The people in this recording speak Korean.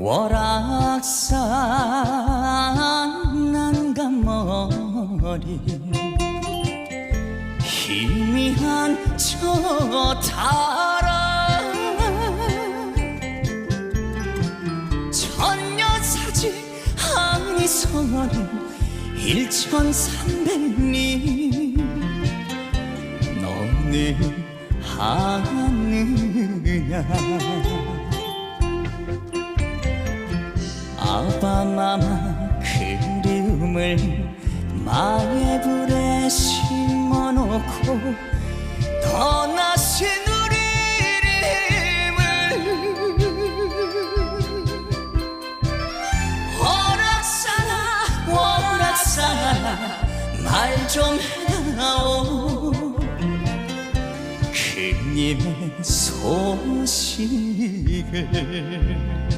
월악산 난간머리. 희미한 저 달아 천녀사지 아니서는 일천삼백리. 너는 하느냐 아바마마 그리움을 마의 불에 심어놓고 떠나신 우리를 오락사나 오락사나 말 좀 해다오. 그님의 소식을